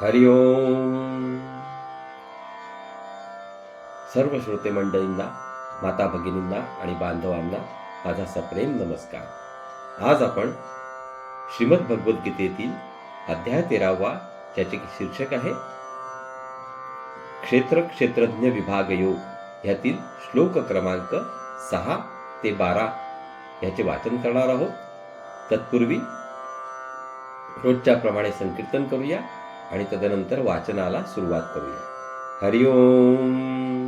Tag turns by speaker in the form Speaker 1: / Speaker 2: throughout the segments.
Speaker 1: हरि ओम। सर्व श्रोते मंडळींना माता भगिनींना आणि बांधवांना माझा सप्रेम नमस्कार. आज आपण श्रीमद भगवद्गीतेतील अध्याय तेरावा ज्याचे शीर्षक आहे क्षेत्र क्षेत्रज्ञ विभाग योग ह्यातील श्लोक क्रमांक सहा ते बारा ह्याचे वाचन करणार आहोत. तत्पूर्वी रोजच्या प्रमाणे संकीर्तन करूया. आणि तदनंतर वाचनाला सुरुवात करूया. हरि ओम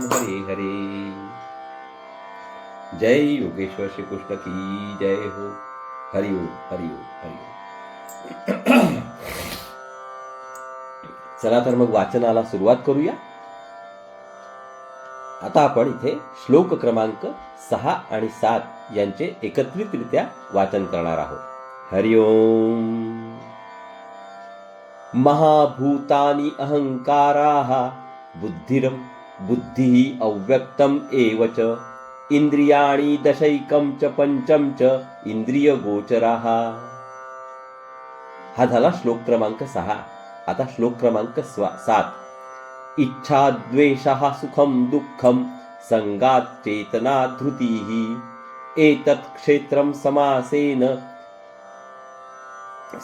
Speaker 1: हरे हरे। जय योगेश्वर श्री कृष्ण की जय हो। हरि ओम हरि ओम हरि ओम। चला तर मग वाचनाला सुरुवात करूया. आता आपण इथे श्लोक क्रमांक सहा आणि सात यांचे एकत्रितरित्या वाचन करणार आहोत. हरि ओम। महाभूतानि अहंकाराः बुद्धिः अव्यक्तम् एव च। इन्द्रियाणि दशैकं च पंचम च इंद्रियगोचराः हा झाला श्लोक क्रमांक सहा आता श्लोक क्रमांक स्वा सात। इच्छा द्वेषः सुखम दुःखम संगात चेतना धृतीः। एतत् क्षेत्रं समासेन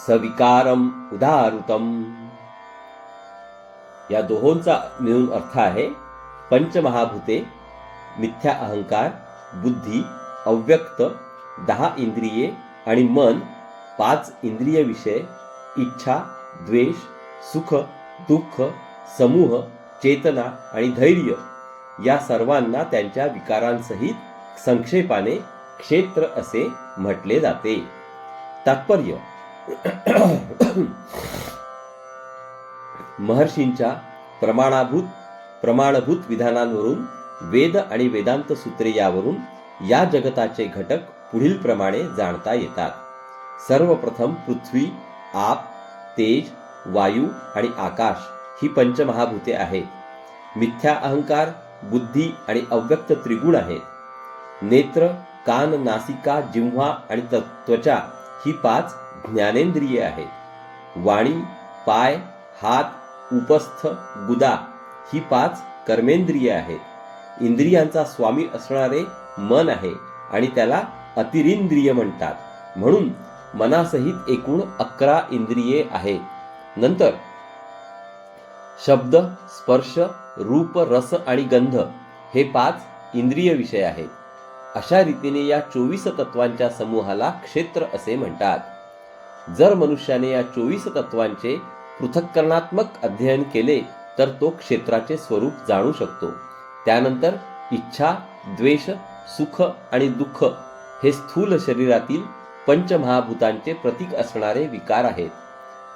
Speaker 1: सविकारम उदारुतम। या दोहोंचा मिळून अर्थ आहे पंचमहाभूते मिथ्या अहंकार बुद्धी अव्यक्त दहा इंद्रिये आणि मन पाच इंद्रिय विषय इच्छा द्वेष सुख दुःख समूह चेतना आणि धैर्य या सर्वांना त्यांच्या विकारांसहित संक्षेपाने क्षेत्र असे म्हटले जाते. तात्पर्य. महर्षींच्या प्रमाणाभूत प्रमाणभूत विधानांवरून वेद आणि वेदांत सूत्रे यावरून या जगताचे घटक पुढील प्रमाणे जाणता येतात. सर्वप्रथम पृथ्वी आप तेज वायू आणि आकाश ही पंचमहाभूते आहेत. मिथ्या अहंकार बुद्धी आणि अव्यक्त त्रिगुण आहेत. नेत्र कान नासिका जिव्हा आणि त- त्वचा ही पाच ज्ञानेंद्रिये आहेत. वाणी पाय हात उपस्थ गुदा ही पाच कर्मेंद्रिय आहेत. इंद्रियांचा स्वामी असणारे मन आहे आणि त्याला अतिरिंद्रिय म्हणतात. म्हणून मनासहित एकूण अकरा इंद्रिये आहेत. नंतर शब्द स्पर्श रूप रस आणि गंध हे पाच इंद्रिय विषय आहेत. अशा रीतीने या चोवीस तत्वांच्या समूहाला क्षेत्र असे म्हणतात. जर मनुष्याने या चोवीस तत्वांचे पृथक्करणात्मक अध्ययन केले तर तो क्षेत्राचे स्वरूप जाणू शकतो. त्यानंतर इच्छा द्वेष सुख आणि दुःख हे स्थूल शरीरातील पंचमहाभूतांचे प्रतीक असणारे विकार आहेत.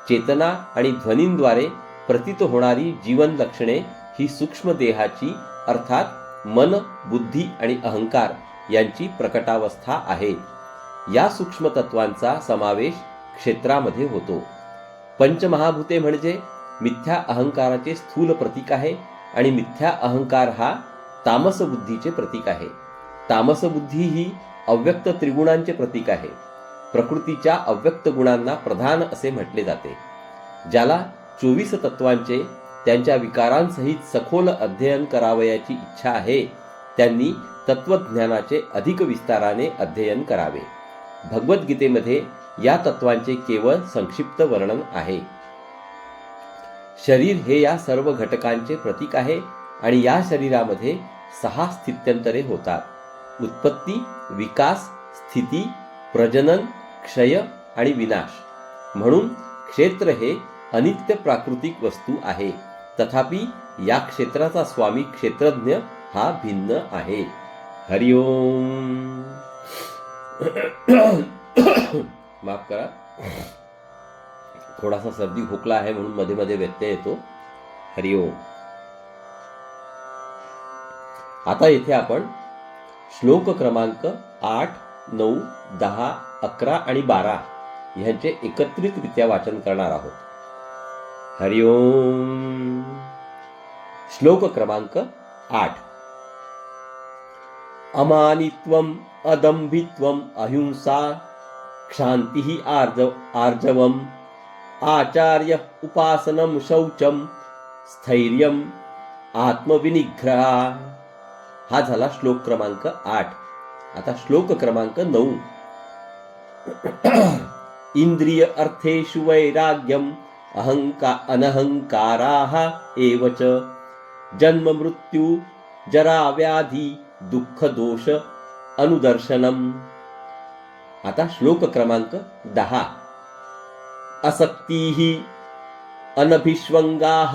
Speaker 1: चेतना आणि ध्वनींद्वारे प्रतीत होणारी जीवन लक्षणे ही सूक्ष्म देहाची अर्थात मन बुद्धी आणि अहंकार यांची प्रकटावस्था आहे. या सूक्ष्म तत्वांचा समावेश क्षेत्रामध्ये होतो. पंचमहाभूते म्हणजे मिथ्या अहंकाराचे स्थूल प्रतीक आहे आणि मिथ्या अहंकार हा तामस बुद्धीचे प्रतीक आहे. तामस बुद्धी ही अव्यक्त त्रिगुणांचे प्रतीक आहे. प्रकृतीच्या अव्यक्त गुणांना प्रधान असे म्हटले जाते. ज्याला चोवीस तत्वांचे त्यांच्या विकारांसहित सखोल अध्ययन करावयाची इच्छा आहे त्यांनी तत्वज्ञानाचे अधिक विस्ताराने अध्ययन करावे. भगवद्गीतेमध्ये या तत्वांचे केवळ संक्षिप्त वर्णन आहे. शरीर हे या सर्व घटकांचे प्रतीक आहे आणि या शरीरामध्ये सहा स्थित्यंतरे होतात. उत्पत्ती विकास स्थिती प्रजनन क्षय आणि विनाश. म्हणून क्षेत्र हे अनित्य प्राकृतिक वस्तू आहे. तथापि या क्षेत्राचा स्वामी क्षेत्रज्ञ हा भिन्न आहे. हरिओम माफ करा. थोडासा सर्दी खोकला आहे म्हणून मध्ये मध्ये व्यत्यय येतो. हरिओम आता इथे आपण श्लोक क्रमांक आठ नऊ दहा अकरा आणि बारा ह्यांचे एकत्रितरित्या वाचन करणार आहोत. हरिओम श्लोक क्रमांक आठ. अमानित्वम अदंभित्वम अहिंसा क्षांती आर्ज आर्जवम आचार्य उपासनम शौचम स्थैर्य आत्मविनिग्रह. हा झाला श्लोक क्रमांक आठ. आता श्लोक क्रमांक नऊ. इंद्रिय अर्थेषु वैराग्यम अहंका अनहंकाराः एव च. जन्म मृत्यू जरा व्याधी दुःख दोष अनुदर्शनम. आता श्लोक क्रमांक दहा. असक्तीः अनभिष्वङ्गाः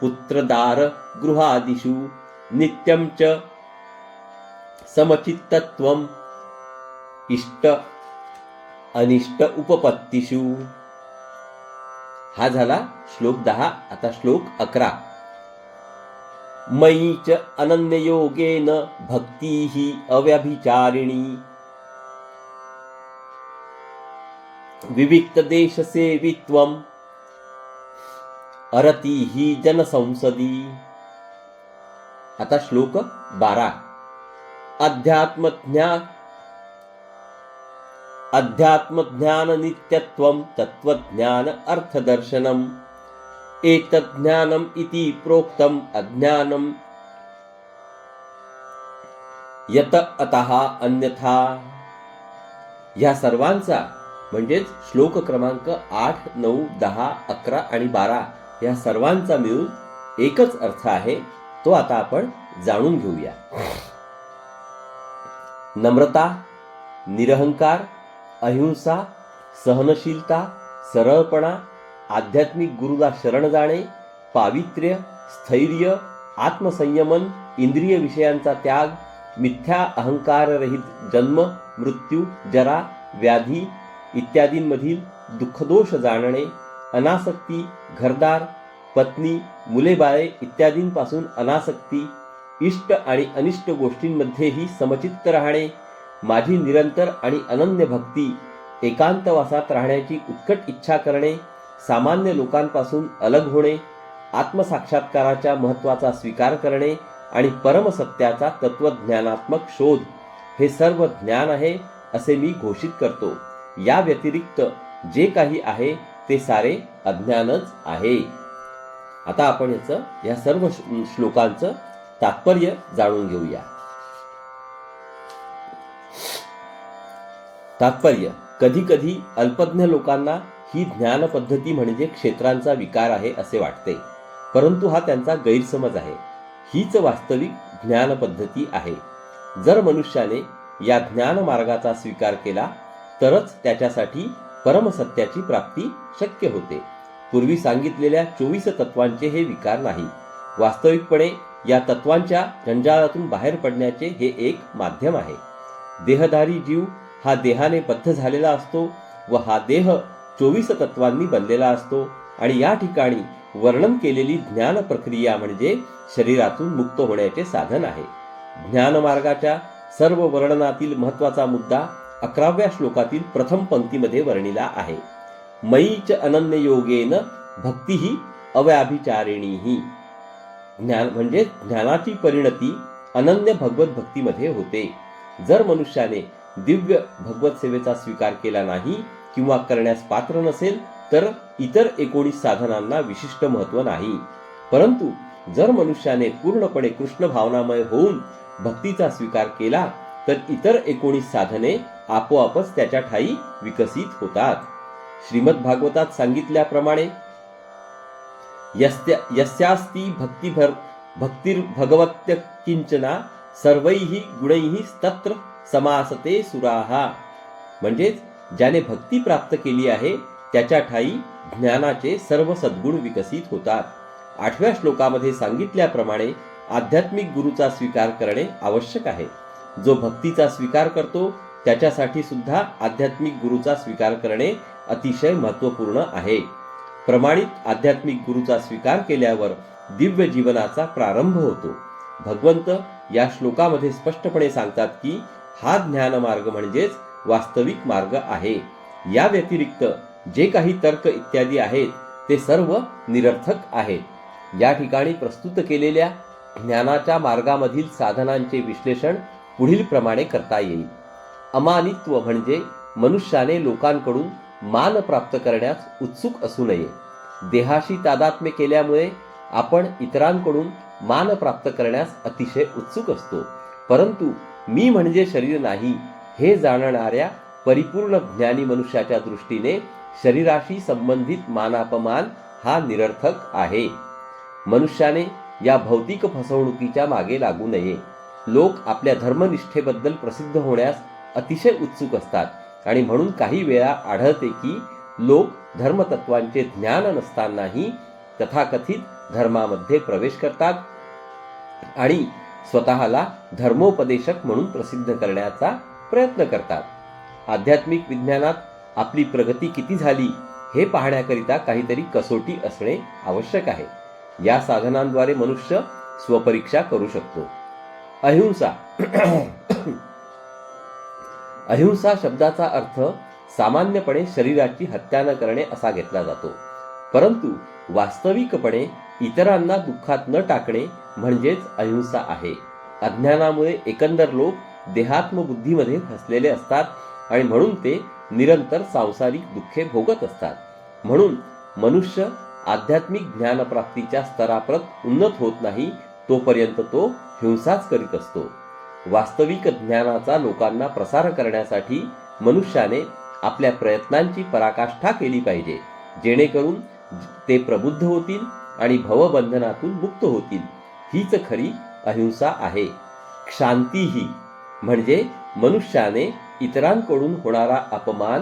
Speaker 1: पुत्रदार गृहादिषु नित्यं च समचित्तत्वम् इष्ट अनिष्ट उपपत्तीषु। हा झाला श्लोक दहा आता श्लोक अकरा. मयी च अनन्ययोगेन भक्तीः अव्यभिचारिणी। विविक्तदेशसेवित्वम् अरतीः जनसंसदी। आता श्लोक बारा। अध्यात्मज्ञा अध्यात्मज्ञाननित्यत्वं तत्त्वज्ञान अर्थदर्शनम्। एतज्ज्ञानम् इति प्रोक्तम् अज्ञानम्। यत अतः अन्यथा। या सर्वांचा म्हणजेच श्लोक क्रमांक आठ नऊ दहा अकरा आणि बारा या सर्वांचा मिळून एकच अर्थ आहे तो आता आपण जाणून घेऊया. नम्रता निरहंकार अहिंसा सहनशीलता सरळपणा आध्यात्मिक गुरुला शरण जाणे पावित्र्य स्थैर्य आत्मसंयमन इंद्रिय विषयांचा त्याग मिथ्या अहंकाररहित जन्म मृत्यू जरा व्याधी इत्यादींमधील दुःखदोष जाणणे अनासक्ती घरदार पत्नी मुले बाळे इत्यादींपासून अनासक्ती इष्ट आणि अनिष्ट गोष्टींमध्येही समचित्त राहणे माझी निरंतर आणि अनन्य भक्ती एकांतवासात राहण्याची उत्कट इच्छा करणे सामान्य लोकांपासून अलग होणे आत्मसाक्षात्काराच्या महत्त्वाचा स्वीकार करणे आणि परमसत्याचा तत्वज्ञानात्मक शोध हे सर्व ज्ञान आहे असे मी घोषित करतो. या व्यतिरिक्त जे काही आहे ते सारे अज्ञानच आहे. आता आपण याचं या सर्व श्लोकांचं तात्पर्य जाणून घेऊया. तात्पर्य कधी कधी अल्पज्ञ लोकांना ही ज्ञान पद्धती म्हणजे क्षेत्रांचा विकार आहे असे वाटते परंतु हा त्यांचा गैरसमज आहे. हीच वास्तविक ज्ञान पद्धती आहे. जर मनुष्याने या ज्ञान मार्गाचा स्वीकार केला तरच त्याच्यासाठी परमसत्याची प्राप्ती शक्य होते. पूर्वी सांगितलेल्या चोवीस तत्वांचे हे विकार नाही. वास्तविकपणे या तत्वांच्या जंजाळातून बाहेर पडण्याचे हे एक माध्यम आहे. देहधारी जीव हा देहाने बद्ध झालेला असतो व हा देह चोवीस तत्वांनी बनलेला असतो आणि या ठिकाणी वर्णन केलेली ज्ञान प्रक्रिया म्हणजे शरीरातून मुक्त होण्याचे साधन आहे. ज्ञानमार्गाच्या सर्व वर्णनातील महत्त्वाचा मुद्दा अकराव्या श्लोकातील प्रथम पंक्तीमध्ये वर्णिला आहे. मयीच अनन्य योगेन भक्ती ही अव्याभिचारिणीही ज्ञान म्हणजे ज्ञानाची परिणती अनन्य भगवत भक्तीमध्ये होते. जर मनुष्याने दिव्य भगवत सेवेचा स्वीकार केला नाही किंवा करण्यास पात्र नसेल तर इतर एकोणीस साधनांना विशिष्ट महत्त्व नाही. परंतु जर मनुष्याने पूर्णपणे कृष्ण भावनामय होऊन भक्तीचा स्वीकार केला तर इतर एकोणीस साधने आपोआपच त्याच्या ठाई विकसित होतात. श्रीमद भागवतात सांगितल्याप्रमाणे यस्त्या यस्यास्ती भक्तिभर भक्तिर्भगवत्य किंचना सर्वैहि गुणैहि तत्र समासते सुराहा म्हणजेच ज्याने भक्ती प्राप्त केली आहे त्याच्या ठाई ज्ञानाचे सर्व सद्गुण विकसित होतात. आठव्या श्लोकामध्ये सांगितल्याप्रमाणे आध्यात्मिक गुरुचा स्वीकार करणे आवश्यक आहे. जो भक्तीचा स्वीकार करतो त्याच्यासाठी सुद्धा आध्यात्मिक गुरुचा स्वीकार करणे अतिशय महत्त्वपूर्ण आहे. प्रमाणित आध्यात्मिक गुरुचा स्वीकार केल्यावर दिव्य जीवनाचा प्रारंभ होतो. भगवंत या श्लोकामध्ये स्पष्टपणे सांगतात की हा ज्ञान मार्ग म्हणजेच वास्तविक मार्ग आहे. या व्यतिरिक्त जे काही तर्क इत्यादी आहेत ते सर्व निरर्थक आहेत. या ठिकाणी प्रस्तुत केलेल्या ज्ञानाच्या मार्गामधील साधनांचे विश्लेषण पुढील प्रमाणे करता येईल. अमानित्व म्हणजे मनुष्याने लोकांकडून मान प्राप्त करण्यास उत्सुक असू नये. देहाशी तादात्म्य केल्यामुळे आपण इतरांकडून मान प्राप्त करण्यास अतिशय उत्सुक असतो. परंतु मी म्हणजे शरीर नाही हे जाणणाऱ्या परिपूर्ण ज्ञानी मनुष्याच्या दृष्टीने शरीराशी संबंधित मानापमान हा निरर्थक आहे. मनुष्याने या भौतिक फसवणुकीच्या मागे लागू नये. लोक आपल्या धर्मनिष्ठेबद्दल प्रसिद्ध होण्यास अतिशय उत्सुक असतात. आणि म्हणून काही वेळा आढळते की लोक धर्मतत्वांचे ज्ञान नसतानाही तथाकथित धर्मामध्ये प्रवेश करतात आणि स्वतःला धर्मोपदेशक म्हणून प्रसिद्ध करण्याचा प्रयत्न करतात. आध्यात्मिक विज्ञानात आपली प्रगती किती झाली हे पाहण्याकरिता काहीतरी कसोटी असणे आवश्यक आहे. या साधनांद्वारे मनुष्य स्वपरीक्षा करू शकतो. अहिंसा अहिंसा शब्दाचा अर्थ सामान्यपणे शरीराची हत्या न करणे असा घेतला जातो. परंतु वास्तविकपणे इतरांना दुःखात न टाकणे म्हणजेच अहिंसा आहे. अज्ञानामुळे एकंदर लोक देहात्म बुद्धीमध्ये फसलेले असतात आणि म्हणून ते निरंतर सांसारिक दुःखे भोगत असतात. म्हणून मनुष्य आध्यात्मिक ज्ञानप्राप्तीच्या स्तराप्रत उन्नत होत नाही तोपर्यंत तो हिंसाच करीत असतो. वास्तविक ज्ञानाचा लोकांना प्रसार करण्यासाठी मनुष्याने आपल्या प्रयत्नांची पराकाष्ठा केली पाहिजे. जेणेकरून ते प्रबुद्ध होतील आणि भवबंधनातून मुक्त होतील. हीच खरी अहिंसा आहे. क्षांती म्हणजे मनुष्याने इतरांकडून होणारा अपमान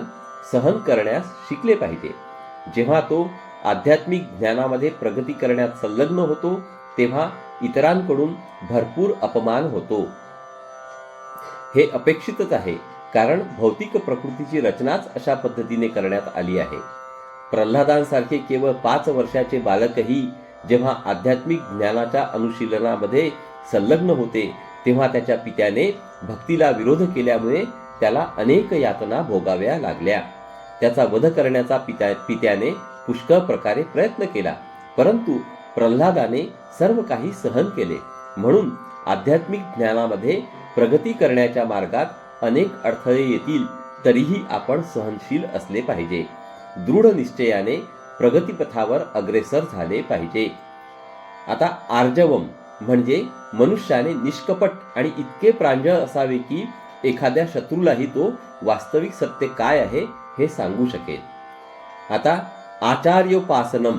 Speaker 1: सहन करण्यास शिकले पाहिजे. जेव्हा तो आध्यात्मिक ज्ञानामध्ये प्रगती करण्यात संलग्न होतो तेव्हा इतरांकडून भरपूर अपमान होतो. हे अपेक्षितच आहे कारण भौतिक प्रकृतीची रचनाच अशा पद्धतीने करण्यात आली आहे. प्रल्हादांसारखे केवळ पाच वर्षाचे बालकही जेव्हा आध्यात्मिक ज्ञानाच्या अनुशीलनामध्ये संलग्न होते तेव्हा त्याच्या पित्याने भक्तीला विरोध केल्यामुळे त्याला अनेक यातना भोगाव्या लागल्या. त्याचा वध करण्याचा पित्या पित्याने पुष्कळ प्रकारे प्रयत्न केला परंतु प्रल्हादाने सर्व काही सहन केले. म्हणून आध्यात्मिक ज्ञानामध्ये प्रगती करण्याच्या मार्गात अनेक अडथळे येतील तरीही आपण सहनशील असले पाहिजे. दृढ निश्चयाने प्रगतीपथावर अग्रेसर झाले पाहिजे. आता आर्जवम म्हणजे मनुष्याने निष्कपट आणि इतके प्रांजळ असावे की एखाद्या शत्रूलाही तो वास्तविक सत्य काय आहे हे सांगू शकेल. आता आचार्योपासनम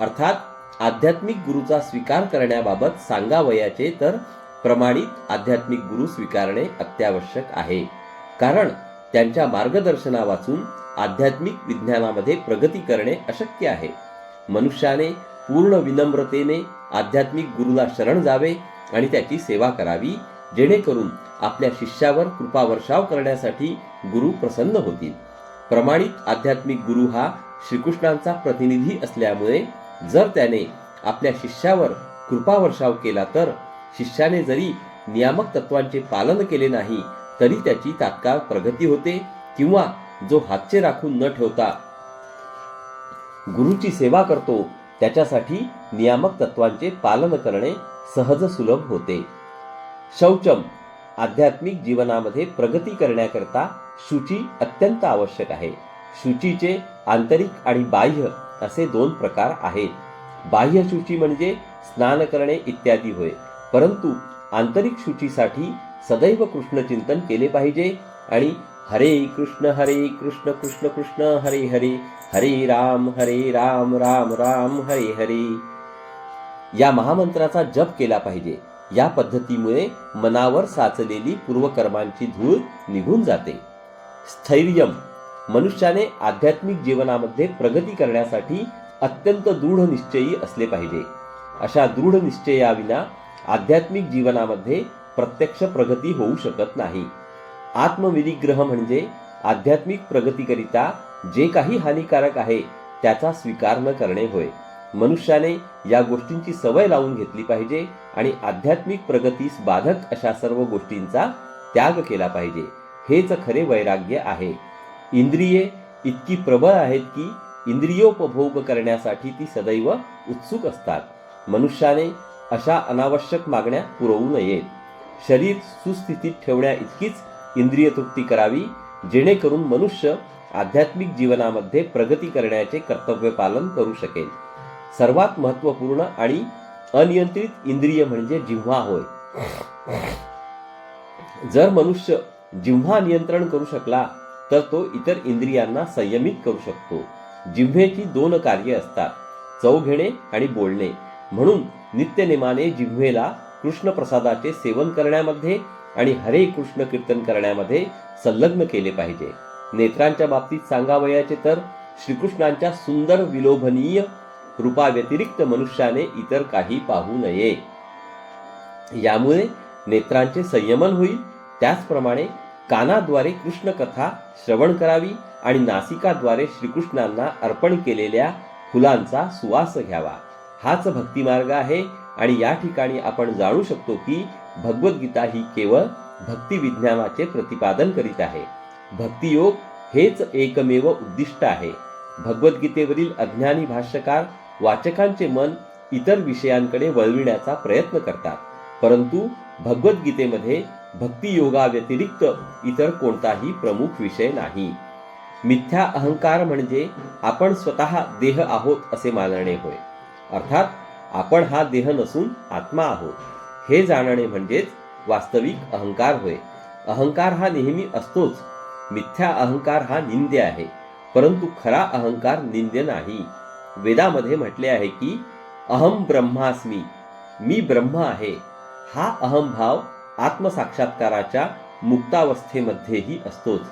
Speaker 1: अर्थात आध्यात्मिक गुरुचा स्वीकार करण्याबाबत सांगावयाचे तर प्रमाणित आध्यात्मिक गुरु स्वीकारणे अत्यावश्यक आहे. कारण त्यांच्या मार्गदर्शना वाचून आध्यात्मिक विज्ञानामध्ये प्रगती करणे अशक्य आहे. मनुष्याने पूर्ण विनम्रतेने आध्यात्मिक गुरुला शरण जावे आणि त्याची सेवा करावी जेणेकरून आपल्या शिष्यावर कृपावर्षाव करण्यासाठी गुरु प्रसन्न होतील. प्रमाणित आध्यात्मिक गुरु हा श्रीकृष्णांचा प्रतिनिधी असल्यामुळे जर त्याने आपल्या शिष्यावर कृपावर्षाव केला तर शिष्याने जरी नियामक तत्वांचे पालन केले नाही तरी त्याची तात्काळ प्रगती होते किंवा जो हातचे राखून न ठेवता गुरुची सेवा करतो त्याच्यासाठी नियामक तत्वांचे पालन करणे सहज सुलभ होते. शौचम आध्यात्मिक जीवनामध्ये प्रगती करण्याकरता शुची अत्यंत आवश्यक आहे. शुचीचे आंतरिक आणि बाह्य असे दोन प्रकार आहेत. बाह्य शुची म्हणजे स्नान करणे इत्यादी होय. परंतु आंतरिक शुचीसाठी सदैव कृष्णचिंतन केले पाहिजे आणि हरे कृष्ण हरे कृष्ण कृष्ण कृष्ण हरे हरे हरे राम हरे राम राम राम हरे हरे. या महामंत्राचा जप केला पाहिजे. या पद्धतीमुळे मनावर साचलेली पूर्वकर्मांची धूळ निघून जाते. स्थैर्यम मनुष्याने आध्यात्मिक जीवनामध्ये प्रगती करण्यासाठी अत्यंत दृढ निश्चयी असले पाहिजे. अशा दृढ निश्चयाविना आध्यात्मिक जीवनामध्ये प्रत्यक्ष प्रगती होऊ शकत नाही. आत्मविनिग्रह म्हणजे आध्यात्मिक प्रगतीकरिता जे काही हानिकारक आहे त्याचा स्वीकार न करणे होय. मनुष्याने या गोष्टींची सवय लावून घेतली पाहिजे आणि आध्यात्मिक प्रगतीस बाधक अशा सर्व गोष्टींचा त्याग केला पाहिजे. हेच खरे वैराग्य आहे. इंद्रिये इतकी प्रबळ आहेत की इंद्रियोपभोग करण्यासाठी ती सदैव उत्सुक असतात. मनुष्याने अशा अनावश्यक मागण्या पुरवू नयेत शरीर सुस्थितीत ठेवण्या इतकीच इंद्रिय तृप्ती करावी जेणेकरून मनुष्य आध्यात्मिक जीवनामध्ये प्रगती करण्याचे कर्तव्य पालन करू शकेल. सर्वात महत्त्वपूर्ण आणि अनियंत्रित इंद्रिय म्हणजे जिव्हा होय. जर मनुष्य जिव्हा नियंत्रण करू शकला तर तो इतर इंद्रियांना संयमित करू शकतो. जिव्हेची दोन कार्ये असतात चव घेणे आणि बोलणे. म्हणून नित्यनेमाने जिव्हेला कृष्णप्रसादाचे सेवन करण्यामध्ये आणि हरे कृष्ण कीर्तन करण्यामध्ये संलग्न केले पाहिजे. नेत्रांच्या बाबतीत सांगावयाचे तर श्रीकृष्णांच्या सुंदर विलोभनीय रूपाव्यतिरिक्त मनुष्याने इतर काही पाहू नये. यामुळे नेत्रांचे संयमन होईल. त्याचप्रमाणे कानाद्वारे कृष्ण कथा श्रवण करावी आणि नासिकाद्वारे श्रीकृष्णांना अर्पण केलेल्या फुलांचा सुवास घ्यावा. हाच भक्तिमार्ग आहे. आणि या ठिकाणी आपण जाणू शकतो की भगवद्गीता ही केवळ भक्तिविज्ञानाचे प्रतिपादन करीत आहे. भक्तियोग हेच एकमेव उद्दिष्ट आहे. भगवद्गीतेवरील अज्ञानी भाष्यकार वाचकांचे मन इतर विषयांकडे वळविण्याचा प्रयत्न करतात. परंतु भगवद्गीतेमध्ये भक्तियोगाव्यतिरिक्त इतर कोणताही प्रमुख विषय नाही. मिथ्या अहंकार म्हणजे आपण स्वतः देह आहोत असे मानणे होय. अर्थात आपण हा देह नसून आत्मा आहोत. हे जाणणे म्हणजेच वास्तविक अहंकार होय. अहंकार हा नेहमी असतोच. मिथ्या अहंकार हा निंद्य आहे. परंतु खरा अहंकार निंद्य नाही. वेदामध्ये म्हटले आहे की अहम ब्रह्मास्मी मी ब्रह्म आहे. हा अहमभाव आत्मसाक्षात्काराच्या मुक्तावस्थेमध्येही असतोच.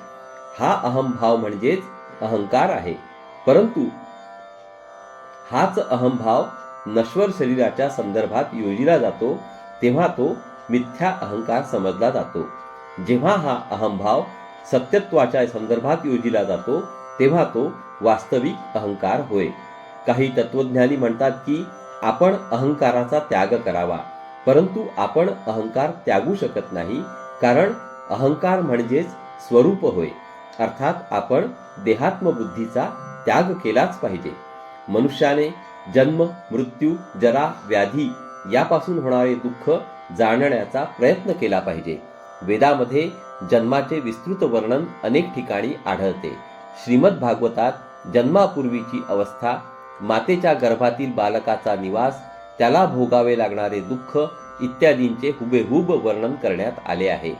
Speaker 1: हा अहमभाव म्हणजेच अहंकार आहे. परंतु हाच अहमभाव नश्वर शरीराच्या संदर्भात योजिला जातो तेव्हा तो मिथ्या अहंकार समजला जातो. जेव्हा हा अहमभाव सत्यत्वाच्या संदर्भात योजिला जातो तेव्हा तो वास्तविक अहंकार होय. काही तत्वज्ञानी म्हणतात की आपण अहंकाराचा त्याग करावा परंतु आपण अहंकार त्यागू शकत नाही कारण अहंकार म्हणजेच स्वरूप होय. अर्थात आपण देहात्मबुद्धीचा त्याग केलाच पाहिजे. मनुष्याने जन्म मृत्यू जरा व्याधी यापासून होणारे दुःख जाणण्याचा प्रयत्न केला पाहिजे. वेदामध्ये जन्माचे विस्तृत वर्णन अनेक ठिकाणी आढळते. श्रीमद भागवतात जन्मापूर्वीची अवस्था मातेच्या गर्भातील बालकाचा निवास त्याला भोगावे लागणारे दुःख इत्यादींचे हुबेहूब वर्णन करण्यात आले आहे.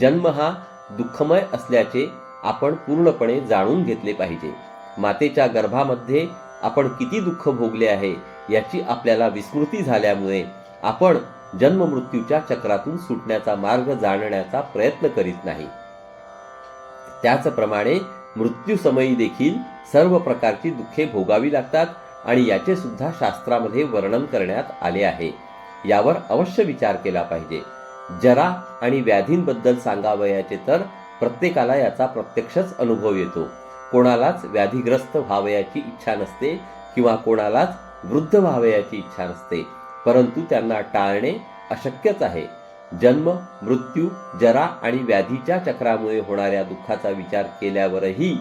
Speaker 1: जन्म हा दुःखमय असल्याचे आपण पूर्णपणे जाणून घेतले पाहिजे. मातेच्या गर्भामध्ये आपण किती दुःख भोगले आहे याची आपल्याला विस्मृती झाल्यामुळे आपण जन्म मृत्यूच्या चक्रातून सुटण्याचा मार्ग जाणण्याचा प्रयत्न करीत नाही. त्याचप्रमाणे मृत्यू समयी देखील सर्व प्रकारची दुःखे भोगावी लागतात आणि याचे सुद्धा शास्त्रामध्ये वर्णन करण्यात आले आहे. यावर अवश्य विचार केला पाहिजे. जरा आणि व्याधींबद्दल सांगावयाचे तर प्रत्येकाला याचा प्रत्यक्षच अनुभव येतो. कोणालाच व्याधीग्रस्त व्हावयाची इच्छा नसते किंवा कोणालाच वृद्ध व्हावयाची इच्छा नसते. परंतु त्यांना टाळणे अशक्यच आहे. जन्म मृत्यू जरा आणि व्याधीच्या चक्रामुळे होणाऱ्या दुःखाचा विचार केल्यावरही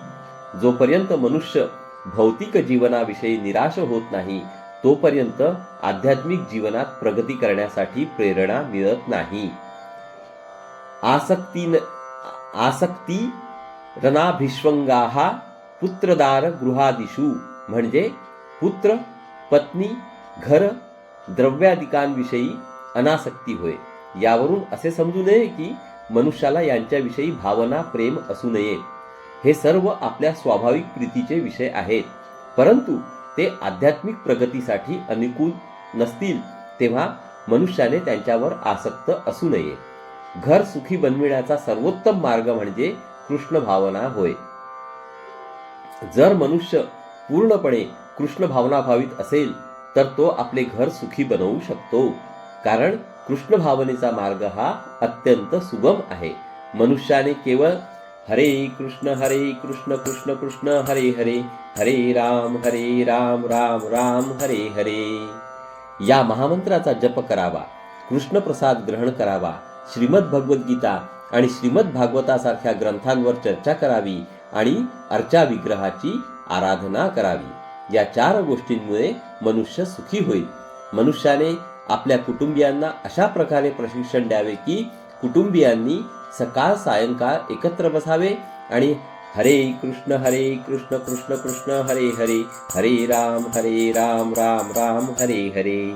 Speaker 1: जोपर्यंत मनुष्य भौतिक जीवनाविषयी निराश होत नाही तोपर्यंत आध्यात्मिक जीवनात प्रगती करण्यासाठी प्रेरणा मिळत नाही. आसक्ती न आसक्ती रणाभिष्वंगाहा पुत्रदार गृहादिषु म्हणजे पुत्र पत्नी घर द्रव्यादिकांविषयी अनासक्ती होय. यावरून असे समजू नये की मनुष्याला यांच्याविषयी भावना प्रेम असू नये. हे सर्व आपल्या स्वाभाविक प्रीतीचे विषय आहेत. परंतु ते आध्यात्मिक प्रगतीसाठी अनुकूल नसतील तेव्हा मनुष्याने त्यांच्यावर आसक्त असू नये. घर सुखी बनविण्याचा सर्वोत्तम मार्ग म्हणजे कृष्ण भावना होय. जर मनुष्य पूर्णपणे कृष्ण भावना भावित असेल तर तो आपले घर सुखी बनवू शकतो. कारण कृष्ण भावनेचा मार्ग हा अत्यंत सुगम आहे. मनुष्याने केवळ हरे कृष्ण हरे कृष्ण कृष्ण कृष्ण हरे हरे हरे राम हरे राम राम राम हरे हरे. या महामंत्राचा जप करावा कृष्ण प्रसाद ग्रहण करावा श्रीमद भगवद्गीता आणि श्रीमद भागवतासारख्या ग्रंथांवर चर्चा करावी आणि अर्चा विग्रहाची आराधना करावी. या चार गोष्टींमुळे मनुष्य सुखी होईल. मनुष्याने आपल्या कुटुंबियांना अशा प्रकारे प्रशिक्षण द्यावे की कुटुंबियांनी सकाळ सायंकाळ एकत्र बसावे आणि हरे कृष्ण हरे कृष्ण कृष्ण कृष्ण हरे हरे हरे राम हरे राम राम राम हरे हरे.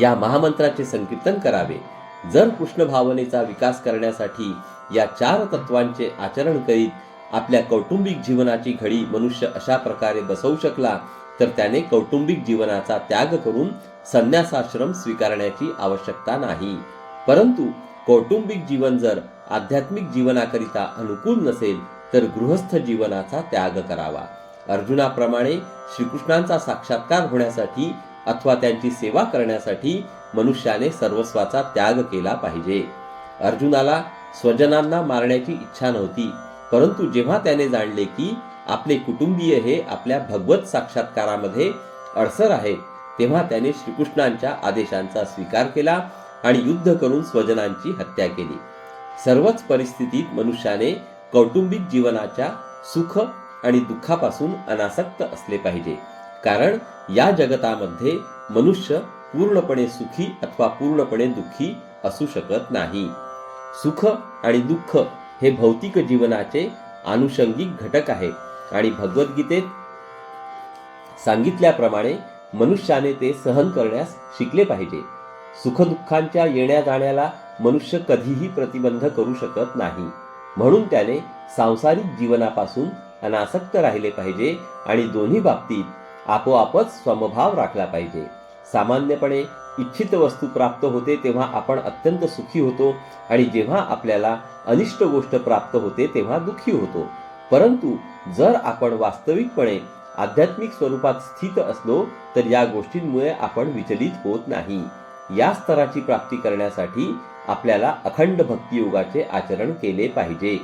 Speaker 1: या महामंत्राचे संकीर्तन करावे. जर कृष्ण भावनेचा विकास करण्यासाठी या चार तत्वांचे आचरण करीत आपल्या कौटुंबिक जीवनाची घडी मनुष्य अशा प्रकारे बसवू शकला तर त्याने कौटुंबिक जीवनाचा त्याग करून संन्यासाश्रम स्वीकारण्याची आवश्यकता नाही. परंतु कौटुंबिक जीवन जर आध्यात्मिक जीवनाकरिता अनुकूल नसेल तर गृहस्थ जीवनाचा त्याग करावा. अर्जुनाप्रमाणे श्रीकृष्णांचा साक्षात्कार होण्यासाठी अथवा त्यांची सेवा करण्यासाठी मनुष्याने सर्वस्वाचा त्याग केला पाहिजे. अर्जुनाला स्वजनांना मारण्याची इच्छा नव्हती. परंतु जेव्हा त्याने जाणले की आपले कुटुंबीय हे आपल्या भगवत साक्षात्कारामध्ये अडसर आहे तेव्हा त्याने श्रीकृष्णांच्या आदेशांचा स्वीकार केला आणि युद्ध करून स्वजनांची हत्या केली. सर्वच परिस्थितीत मनुष्याने कौटुंबिक जीवनाच्या सुख आणि दुःखापासून अनासक्त असले पाहिजे. कारण या जगतामध्ये मनुष्य पूर्णपणे सुखी अथवा पूर्णपणे दुःखी असू शकत नाही. सुख आणि दुःख हे भौतिक जीवनाचे आनुषंगिक घटक आहेत आणि भगवद्गीतेत सांगितल्याप्रमाणे मनुष्याने ते सहन करण्यास शिकले पाहिजे. सुखदुःखांच्या येण्या जाण्याला मनुष्य कधीही प्रतिबंध करू शकत नाही. म्हणून त्याने सांसारिक जीवनापासून अनासक्त राहिले पाहिजे आणि दोन्ही बाबतीत आपोआपच स्वमभाव राखला पाहिजे. सामान्यपणे इच्छित वस्तू प्राप्त होते तेव्हा आपण अत्यंत सुखी होतो आणि जेव्हा आपल्याला अनिष्ट गोष्ट प्राप्त होते तेव्हा दुःखी होतो. परंतु जर आपण वास्तविकपणे आध्यात्मिक स्वरूपात स्थित असलो तर या गोष्टींमुळे आपण विचलित होत नाही. या स्तराची प्राप्ती करण्यासाठी आपल्याला अखंड भक्तियोगाचे आचरण केले पाहिजे.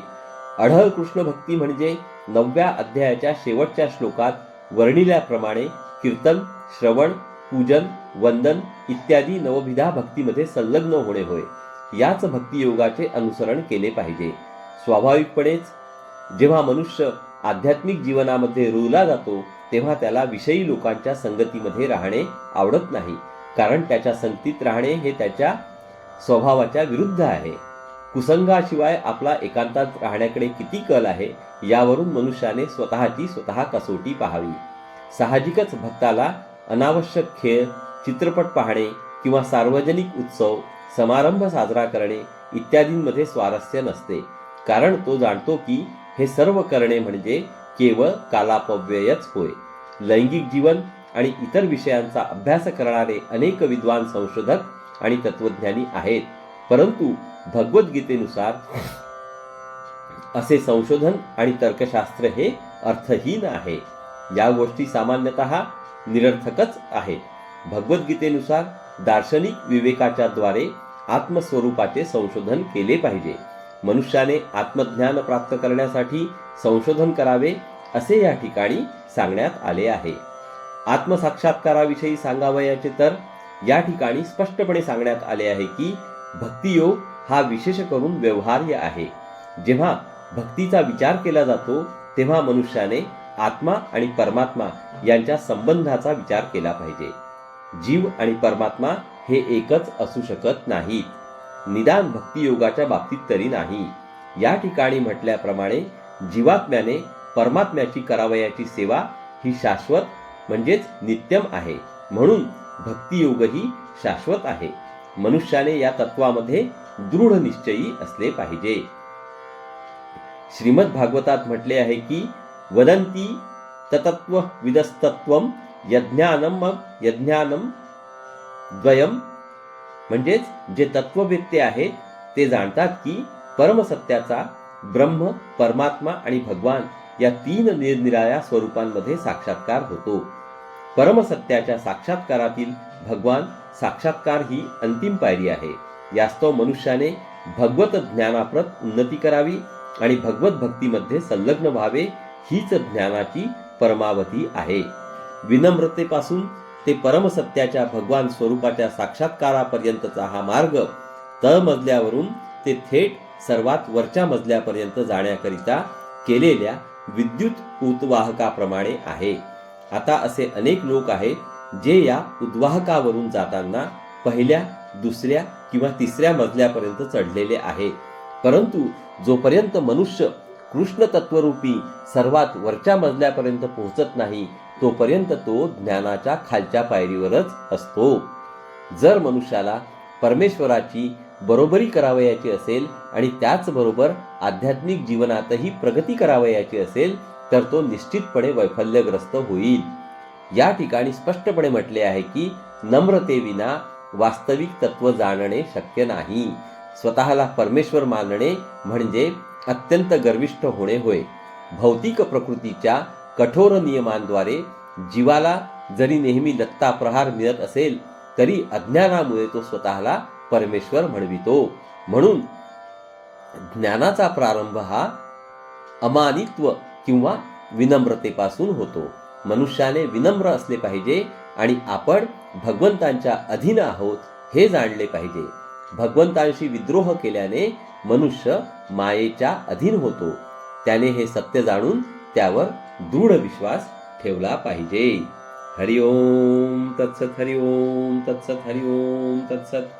Speaker 1: अढळ कृष्ण भक्ती म्हणजे नवव्या अध्यायाच्या शेवटच्या श्लोकात वर्णिल्याप्रमाणे कीर्तन श्रवण पूजन वंदन इत्यादी नवविधा भक्तीमध्ये संलग्न होणे होय. याच भक्तियोगाचे अनुसरण केले पाहिजे. स्वाभाविकपणेच जेव्हा मनुष्य आध्यात्मिक जीवनामध्ये रुला जातो तेव्हा त्याला विषयी लोकांच्या संगतीमध्ये राहणे आवडत नाही. कारण त्याच्या संगतीत राहणे हे त्याच्या स्वभावाच्या विरुद्ध आहे. कुसंगाशिवाय आपला एकांतात राहण्याकडे किती कल आहे यावरून मनुष्याने स्वतःची स्वतः कसोटी पाहावी. साहजिकच भक्ताला अनावश्यक खेळ चित्रपट पाहणे किंवा सार्वजनिक उत्सव समारंभ साजरा करणे इत्यादींमध्ये स्वारस्य नसते. कारण तो जाणतो की हे सर्व करणे म्हणजे केवळ कालापव्ययच होय. लैंगिक जीवन आणि इतर विषयांचा अभ्यास करणारे अनेक विद्वान संशोधक आणि तत्वज्ञानी आहेत. परंतु भगवद्गीतेनुसार असे संशोधन आणि तर्कशास्त्र हे अर्थहीन आहे. या गोष्टी सामान्यतः निरर्थकच आहे. भगवद्गीतेनुसार दार्शनिक विवेकाच्या द्वारे आत्मस्वरूपाचे संशोधन केले पाहिजे. मनुष्याने आत्मज्ञान प्राप्त करण्यासाठी संशोधन करावे असे या ठिकाणी सांगण्यात आले आहे. आत्मसाक्षात्काराविषयी सांगावयाचे तर या ठिकाणी स्पष्टपणे सांगण्यात आले आहे की भक्तियोग हा विशेष करून व्यवहार्य आहे. जेव्हा भक्तीचा विचार केला जातो तेव्हा मनुष्याने आत्मा आणि परमात्मा यांच्या संबंधाचा विचार केला पाहिजे. जीव आणि परमात्मा हे एकच असू शकत नाहीत. निदान भक्तियोगाच्या बाबतीत तरी नाही. या ठिकाणी म्हटल्याप्रमाणे जीवात्म्याने परमात्म्याची करावयाची सेवा ही शाश्वत म्हणजेच नित्यम आहे. म्हणून भक्तियोगही शाश्वत आहे. मनुष्याने या तत्वामध्ये दृढ निश्चयी असले पाहिजे. श्रीमद भागवतात म्हटले आहे की वदंती ततत्व विदस्तत्वम यज्ञानम यज्ञानम द्वयम म्हणजेच जे तत्ववेत्ते आहेत ते जाणतात की परमसत्याचा ब्रह्म परमात्मा आणि भगवान या तीन निरनिराळ्या स्वरूपांमध्ये साक्षात्कार होतो. परमसत्याच्या साक्षात्कारातील भगवान साक्षात्कार ही अंतिम पायरी आहे. यास्तव मनुष्याने भगवत ज्ञानाप्रत उन्नती करावी आणि भगवत भक्तीमध्ये संलग्न व्हावे हीच ज्ञानाची परमावती आहे. विनम्रतेपासून ते परमसत्याच्या भगवान स्वरूपाच्या साक्षात्कारापर्यंतचा हा मार्ग तळमजल्यावरून ते थेट सर्वात वरच्या मजल्यापर्यंत जाण्याकरिता केलेल्या विद्युत उद्वाहकाप्रमाणे आहे. आता असे अनेक लोक आहेत जे या उद्वाहकावरून जाताना पहिल्या दुसऱ्या किंवा तिसऱ्या मजल्यापर्यंत चढलेले आहे. परंतु जोपर्यंत मनुष्य कृष्ण तत्वरूपी सर्वात वरच्या मजल्यापर्यंत पोहोचत नाही तोपर्यंत तो ज्ञानाच्या खालच्या पायरीवरच असतो. जर मनुष्याला परमेश्वराची बरोबरी करावयाची असेल आणि त्याचबरोबर आध्यात्मिक जीवनातही प्रगती करावयाची असेल तर तो निश्चितपणे वैफल्यग्रस्त होईल. या ठिकाणी स्पष्टपणे म्हटले आहे की नम्रतेविना वास्तविक तत्व जाणणे शक्य नाही. स्वतःला परमेश्वर मानणे म्हणजे अत्यंत गर्विष्ठ होणे होय. भौतिक प्रकृतीच्या कठोर नियमांद्वारे जीवाला जरी नेहमी दत्ता प्रहार मिळत असेल तरी अज्ञानामुळे तो स्वतःला परमेश्वर म्हणवितो. म्हणून ज्ञानाचा प्रारंभ हा अमानित्व किंवा विनम्रतेपासून होतो. मनुष्याने विनम्र असले पाहिजे आणि आपण भगवंतांच्या अधीन आहोत हे जाणले पाहिजे. भगवंतांशी विद्रोह केल्याने मनुष्य मायेच्या अधीन होतो. त्याने हे सत्य जाणून त्यावर दृढ विश्वास ठेवला पाहिजे. हरिओम तत्सत हरिओम तत्सत हरिओम तत्सत.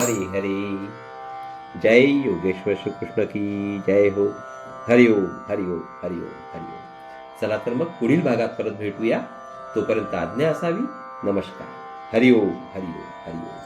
Speaker 1: हरे हरी। जय योगेश्वर श्रीकृष्ण की जय हो। हरिओम हरिओम हरिओम हरिओम चला तर मग पुढील भागात परत भेटूया. तोपर्यंत आज्ञा असावी. नमस्कार. हरिओम हरिओम हरिओम